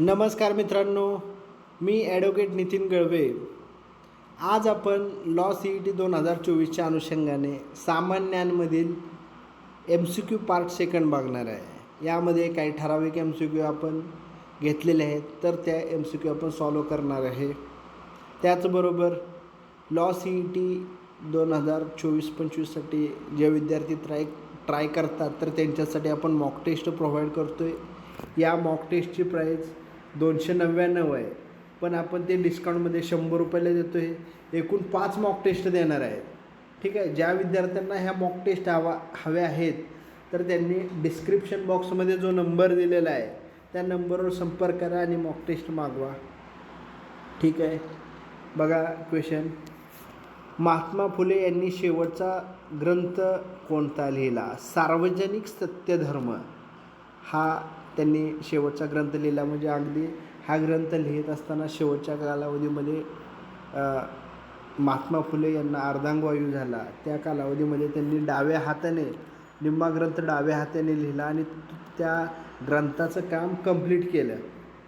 नमस्कार मित्रांनो मी ॲडव्होकेट नितीन गळवे. आज आपण लॉ सी ई टी दोन हजार चोवीसच्या अनुषंगाने सामान्यांमधील M C Q part second बघणार आहे. यामध्ये काही ठराविक एम सी क्यू आपण घेतलेले आहेत तर त्या एम सी क्यू आपण सॉल्व करणार आहे. त्याचबरोबर लॉ सी ई टी दोन हजार चोवीस पंचवीससाठी जे विद्यार्थी ट्राय ट्राय करतात तर त्यांच्यासाठी आपण मॉक टेस्ट प्रोव्हाइड करतो आहे या मॉक टेस्टची प्राईस दोनशे नव्याण्णव आहे. पण आपण ते डिस्काउंटमध्ये शंभर रुपयाला देतो आहे एकूण पाच मॉक टेस्ट देणार आहेत. ठीक आहे? ज्या विद्यार्थ्यांना ह्या मॉक टेस्ट हवा हव्या आहेत तर त्यांनी डिस्क्रिप्शन बॉक्समध्ये जो नंबर दिलेला आहे त्या नंबरवर संपर्क करा आणि मॉक टेस्ट मागवा. ठीक आहे? बघा क्वेश्चन महात्मा फुले यांनी शेवटचा ग्रंथ कोणता लिहिला? सार्वजनिक सत्यधर्म. हा त्यांनी शेवटचा ग्रंथ लिहिला. म्हणजे अगदी हा ग्रंथ लिहित असताना शेवटच्या कालावधीमध्ये महात्मा फुले यांना अर्धांगवायू झाला. त्या कालावधीमध्ये त्यांनी डाव्या हाताने निम्मा ग्रंथ डाव्या हाताने लिहिला आणि त्या ग्रंथाचं काम कंप्लीट केलं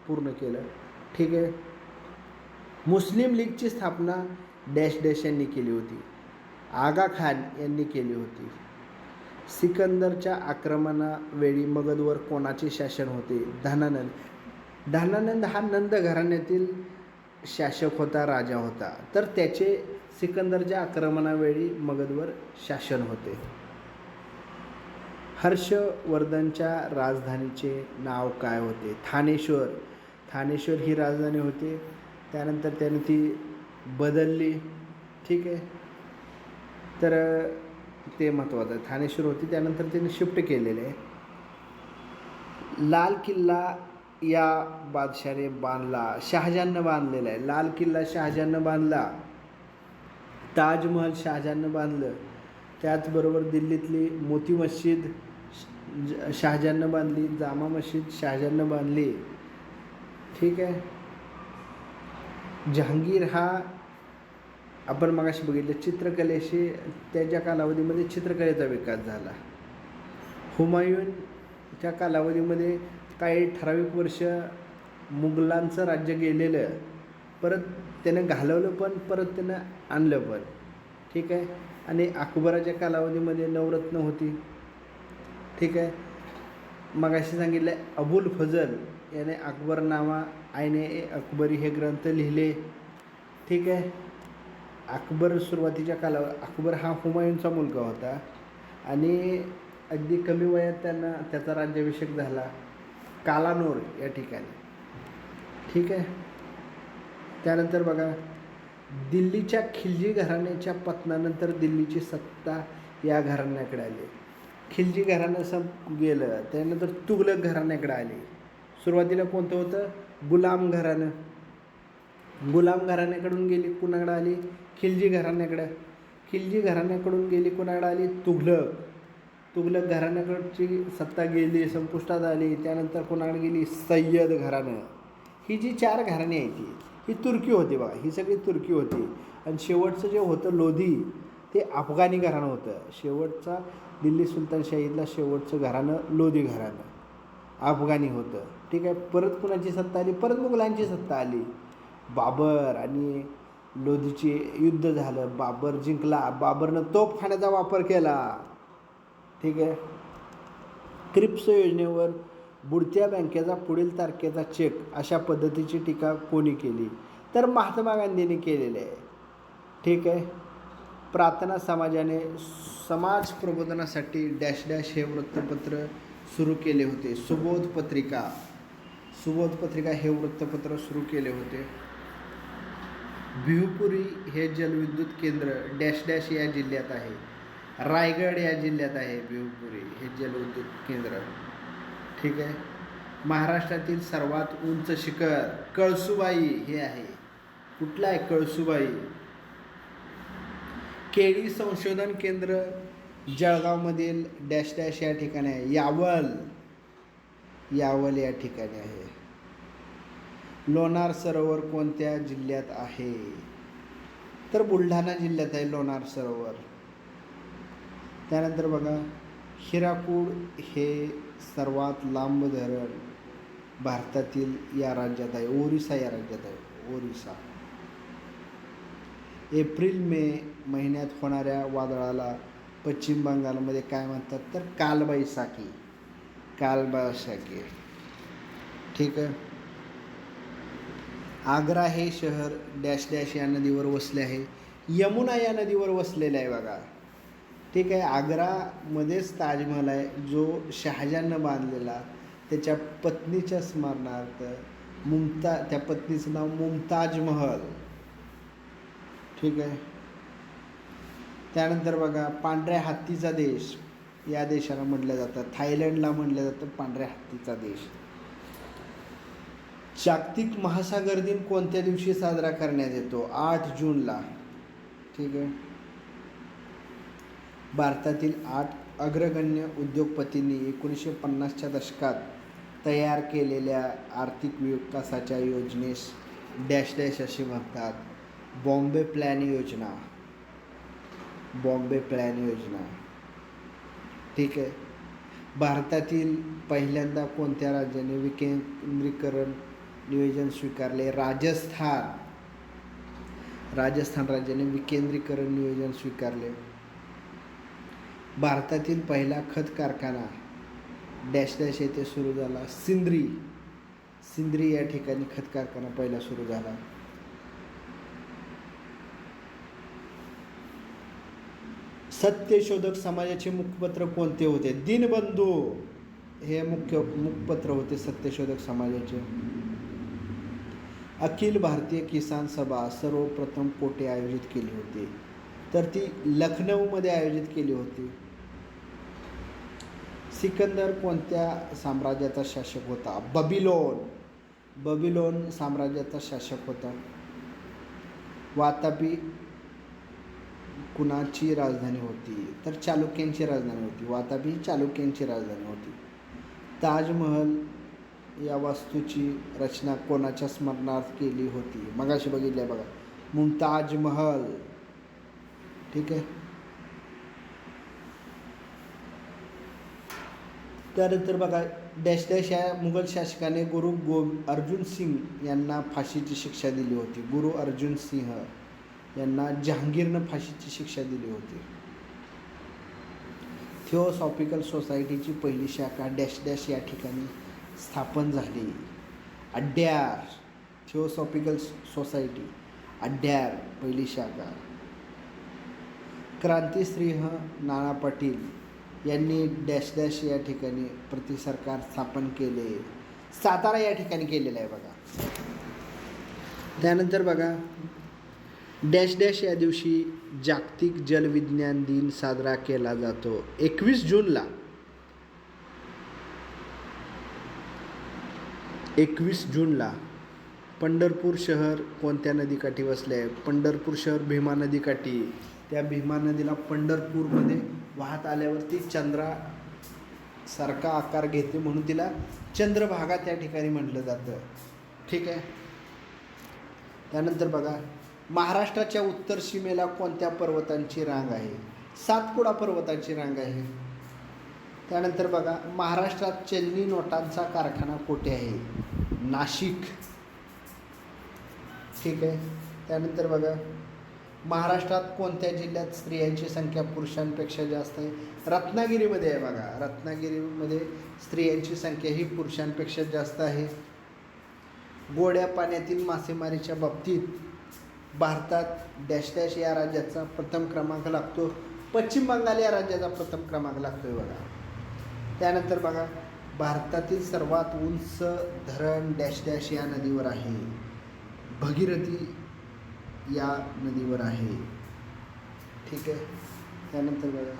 पूर्ण केलं. ठीक आहे? मुस्लिम लीगची स्थापना डॅश डॅश यांनी केली होती. आगा खान यांनी केली होती. सिकंदरच्या आक्रमणावेळी मगधवर कोणाचे शासन होते? धनानंद. धनानंद हा नंद घराण्यातील शासक होता राजा होता. तर त्याचे सिकंदरच्या आक्रमणावेळी मगधवर शासन होते. हर्षवर्धनच्या राजधानीचे नाव काय होते? थानेश्वर. थानेश्वर ही राजधानी होती. त्यानंतर त्याने ती बदलली. ठीक आहे. तर ते महत्त्वाचं आहे. थानेश्वर होती त्यानंतर त्यांनी शिफ्ट केलेले आहे. लाल किल्ला या बादशाने बांधला शहाजहाननं बांधलेला आहे. लाल किल्ला शहाजहाननं बांधला ताजमहल शहाजहाननं बांधलं त्याचबरोबर दिल्लीतली मोती मस्जिद श- शहाजहाननं बांधली जामा मस्जिद शहाजहाननं बांधली. ठीक आहे? जहांगीर हा आपण मगाशी बघितलं चित्रकलेशी त्याच्या कालावधीमध्ये चित्रकलेचा विकास झाला. हुमायूनच्या कालावधीमध्ये काही ठराविक वर्ष मुघलांचं राज्य गेलेलं परत त्यानं घालवलं पण परत त्यानं आणलं पण. ठीक आहे? आणि अकबराच्या कालावधीमध्ये नवरत्न होती. ठीक आहे? मगाशी सांगितलं अबुल फजल याने अकबरनामा आयने अकबरी हे ग्रंथ लिहिले. ठीक आहे? अकबर सुरुवातीच्या काला अकबर हा हुमायूनचा मुलगा होता. आणि अगदी कमी वयात त्यांना त्याचा राज्याभिषेक झाला कालानोर या ठिकाणी. ठीक आहे? त्यानंतर बघा दिल्लीच्या खिलजी घराण्याच्या पतनानंतर दिल्लीची सत्ता या घराण्याकडे आली. खिलजी घराणं संप गेलं त्यानंतर तुगलक घराण्याकडे आली. सुरुवातीला कोणतं होतं? गुलाम घराणं. गुलाम घराण्याकडून गेली कुणाकडं आली? खिलजी घराण्याकडं. खिलजी घराण्याकडून गेली कुणाकडं आली? तुघलक. तुघलक घराण्याकडची सत्ता गेली संपुष्टात आली. त्यानंतर कुणाकडे गेली? सय्यद घराणं. ही जी चार घराणी आहेत ती ही तुर्की होती बघा ही सगळी तुर्की होती. आणि शेवटचं जे होतं लोधी ते अफगाणी घराणं होतं. शेवटचा दिल्ली सुलतानशाहीतला शेवटचं घराणं लोधी घराणं. अफगाणी होतं. ठीक आहे? परत कुणाची सत्ता आली? परत मुघलांची सत्ता आली. बाबर आणि लोधीचे युद्ध झालं. बाबर जिंकला. बाबरनं तोफखान्याचा वापर केला. ठीक आहे? क्रिप्स योजनेवर बुडत्या बँकेचा पुढील तारखेचा चेक अशा पद्धतीची टीका कोणी केली? तर महात्मा गांधींनी केलेली आहे. ठीक आहे? प्रार्थना समाजाने समाज प्रबोधनासाठी डॅश डॅश हे वृत्तपत्र सुरू केले होते. सुबोध पत्रिका. सुबोध पत्रिका हे वृत्तपत्र सुरू केले होते. भिवपुरी हे जलविद्युत केंद्र डॅश डॅश या जिल्ह्यात आहे. रायगड या जिल्ह्यात आहे भिवपुरी हे जलविद्युत केंद्र. ठीक आहे? महाराष्ट्रातील सर्वात उंच शिखर कळसुबाई हे आहे. कुठलं आहे कळसुबाई? केळी संशोधन केंद्र जळगावमधील डॅश डॅश या ठिकाणी आहे. यावल. यावल या ठिकाणी आहे. लोणार सरोवर कोणत्या जिल्ह्यात आहे? तर बुलढाणा जिल्ह्यात आहे लोणार सरोवर. त्यानंतर बघा हिराकूड हे सर्वात लांब धरण भारतातील या राज्यात आहे ओरिसा या राज्यात आहे ओरिसा. एप्रिल मे महिन्यात होणाऱ्या वादळाला पश्चिम बंगालमध्ये काय म्हणतात? तर कालबैसाखी कालबैसाखी ठीक आहे? आग्रा हे शहर डॅश डॅश या नदीवर वसले आहे. यमुना या नदीवर वसलेलं आहे बघा. ठीक आहे आग्रामध्येच ताजमहल आहे जो शहाजहाननं बांधलेला. त्याच्या पत्नीच्या स्मरणार्थ मुमता त्या पत्नीचं नाव मुमताज महल. ठीक आहे? त्यानंतर बघा पांढऱ्या हत्तीचा देश. या देशाला म्हटलं जातं. थायलंडला म्हटलं जातं पांढऱ्या हत्तीचा देश. जागतिक महासागर दिन कोणत्या दिवशी साजरा करण्यात येतो? आठ जूनला. ठीक आहे. भारतातील आठ अग्रगण्य उद्योगपतींनी एकोणीसशे पन्नासच्या दशकात तयार केलेल्या आर्थिक विकासाच्या योजनेस डॅश डॅश असे म्हणतात. बॉम्बे प्लॅन योजना. बॉम्बे प्लॅन योजना. ठीक आहे. भारतातील पहिल्यांदा कोणत्या राज्याने विकेंद्रीकरण नियोजन स्वीकारले. राजस्थान. राजस्थान राज्याने विकेंद्रीकरण नियोजन स्वीकारले. भारतातील पहिला खत कारखाना डॅश डॅश येथे सुरू झाला. सिंद्री. सिंद्री या ठिकाणी खत कारखाना पहिला सुरू झाला. सत्यशोधक समाजाचे मुखपत्र कोणते होते? दिनबंधू हे मुख्य मुखपत्र होते सत्यशोधक समाजाचे. अखिल भारतीय किसान सभा सर्वप्रथम कोठे आयोजित केली होती. तर ती लखनौमध्ये आयोजित केली होती. सिकंदर कोणत्या साम्राज्याचा शासक होता? बबिलोन. बबिलोन साम्राज्याचा शासक होता. वातापी कुणाची राजधानी होती? तर चालुक्यांची राजधानी होती. वातापी ही चालुक्यांची राजधानी होती. ताजमहल या वास्तूची रचना कोणाच्या स्मरणार्थ केली होती? मगाशी आहे बघा. मुमताज महल ठीक आहे? त्यानंतर बघा डॅश डॅश या मुघल शासकाने गुरु गो अर्जुन सिंग यांना फाशीची शिक्षा दिली होती. गुरु अर्जुन सिंह यांना जहांगीरनं फाशीची शिक्षा दिली होती. थिओसॉफिकल सोसायटीची पहिली शाखा डॅश डॅश या ठिकाणी स्थापन झाली. अड्ड्यार थिओसॉफिकल सोसायटी अड्ड्यार पहिली शाखा. क्रांतिसिंह नाना पाटील यांनी डॅश डॅश या ठिकाणी प्रतिसरकार स्थापन केले. सातारा या ठिकाणी केलेलं आहे बघा. त्यानंतर बघा डॅश डॅश या दिवशी जागतिक जलविज्ञान दिन साजरा केला जातो. एकवीस जूनला एकवीस जूनला पंढरपूर शहर कोणत्या नदीकाठी वसले आहे? पंढरपूर शहर भीमा नदीकाठी. त्या भीमा नदीला पंढरपूरमध्ये वाहत आल्यावरती चंद्रा सारखा आकार घेते म्हणून तिला चंद्रभागा त्या ठिकाणी म्हटलं जातं. ठीक आहे? त्यानंतर बघा महाराष्ट्राच्या उत्तर सीमेला कोणत्या पर्वतांची रांग आहे? सातपुडा पर्वतांची रांग आहे. त्यानंतर बघा महाराष्ट्रात चलनी नोटांचा कारखाना कोठे आहे? नाशिक. ठीक आहे. त्यानंतर बघा महाराष्ट्रात कोणत्या जिल्ह्यात स्त्रियांची संख्या पुरुषांपेक्षा जास्त आहे? रत्नागिरीमध्ये आहे बघा. रत्नागिरीमध्ये स्त्रियांची संख्या ही पुरुषांपेक्षा जास्त आहे. गोड्या पाण्यातील मासेमारीच्या बाबतीत भारतात डॅश डॅश या राज्याचा प्रथम क्रमांक लागतो. पश्चिम बंगाल या राज्याचा प्रथम क्रमांक लागतो आहे बघा. त्यानंतर बघा भारतातील सर्वात उंच धरण डॅश डॅश या नदीवर आहे. भगीरथी या नदीवर आहे. ठीक आहे? त्यानंतर बघा.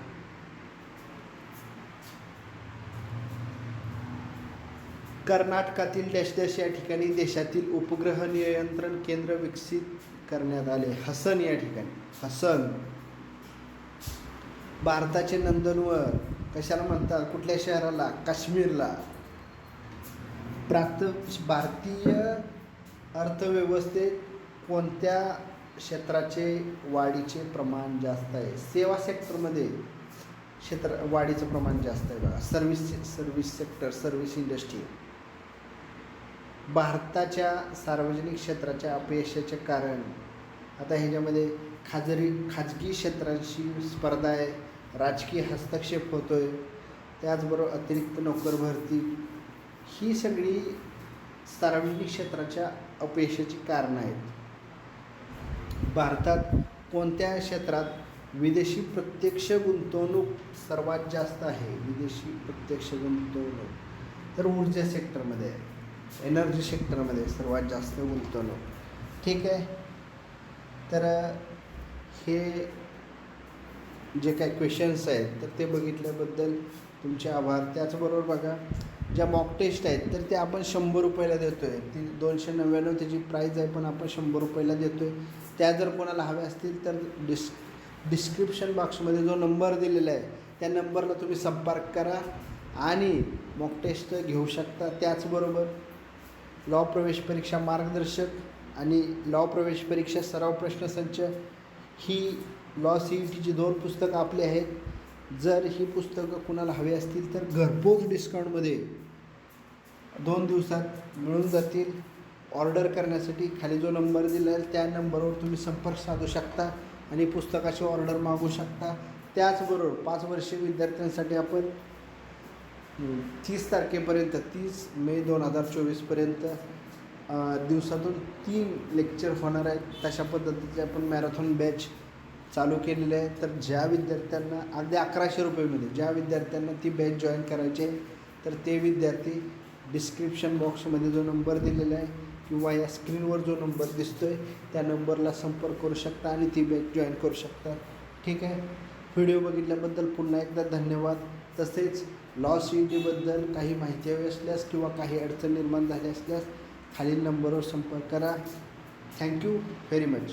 कर्नाटकातील डॅश डॅश या ठिकाणी देशातील उपग्रह नियंत्रण केंद्र विकसित करण्यात आले. हसन या ठिकाणी. हसन. भारताचे नंदनवर कशाला म्हणतात? कुठल्या शहराला? काश्मीरला. प्रात भारतीय अर्थव्यवस्थेत कोणत्या क्षेत्राचे वाढीचे प्रमाण जास्त आहे? सेवा सेक्टरमध्ये क्षेत्र वाढीचं प्रमाण जास्त आहे बघा. Service service sector service industry भारताच्या सार्वजनिक क्षेत्राच्या अपयशाचे कारण आता ह्याच्यामध्ये खाजरी खाजगी क्षेत्राची स्पर्धा आहे. राजकीय हस्तक्षेप होतो आहे त्याचबरोबर अतिरिक्त नोकर भरती ही सगळी सार्वजनिक क्षेत्राच्या अपयशाची कारणं आहेत. भारतात कोणत्या क्षेत्रात विदेशी प्रत्यक्ष गुंतवणूक सर्वात जास्त आहे? विदेशी प्रत्यक्ष गुंतवणूक. तर ऊर्जा सेक्टरमध्ये आहे एनर्जी सेक्टरमध्ये सर्वात जास्त गुंतवणूक. ठीक आहे? तर हे जे काय क्वेश्चन्स आहेत तर ते बघितल्याबद्दल तुमचे आभार. त्याचबरोबर बघा ज्या मॉक टेस्ट आहेत तर ते आपण शंभर रुपयाला देतो आहे ती दोनशे नव्याण्णव त्याची प्राईज आहे पण आपण शंभर रुपयाला देतो आहे त्या जर कोणाला हव्या असतील तर डिस् डिस्क्रिप्शन बॉक्समध्ये जो नंबर दिलेला आहे त्या नंबरला तुम्ही संपर्क करा आणि मॉक टेस्ट घेऊ शकता. त्याचबरोबर लॉ प्रवेश परीक्षा मार्गदर्शक आणि लॉ प्रवेश परीक्षा सराव प्रश्नसंच ही लॉ सी ई टीची दोन पुस्तकं आपली आहेत. जर ही पुस्तकं कुणाला हवी असतील तर घरपोच डिस्काउंटमध्ये दोन दिवसात मिळून जातील. ऑर्डर करण्यासाठी खाली जो नंबर दिला आहे त्या नंबरवर तुम्ही संपर्क साधू शकता आणि पुस्तकाची ऑर्डर मागू शकता. त्याचबरोबर पाच वर्षीय विद्यार्थ्यांसाठी आपण तीस तारखेपर्यंत तीस मे दोन हजार चोवीसपर्यंत दिवसातून तीन लेक्चर होणार आहेत. तशा पद्धतीचे आपण मॅरेथॉन बॅच चालू केलेलं आहे. तर ज्या विद्यार्थ्यांना अगदी अकराशे रुपयेमध्ये ज्या विद्यार्थ्यांना ती बॅच जॉईन करायची आहे तर ते विद्यार्थी डिस्क्रिप्शन बॉक्समध्ये जो नंबर दिलेला आहे किंवा या स्क्रीनवर जो नंबर दिसतो आहे त्या नंबरला संपर्क करू शकता आणि ती बॅच जॉईन करू शकता. ठीक आहे? व्हिडिओ बघितल्याबद्दल पुन्हा एकदा धन्यवाद. तसेच लॉ सी काही माहिती हवी असल्यास किंवा काही अडचण निर्माण झाली असल्यास खालील नंबरवर संपर्क करा. Thank you very much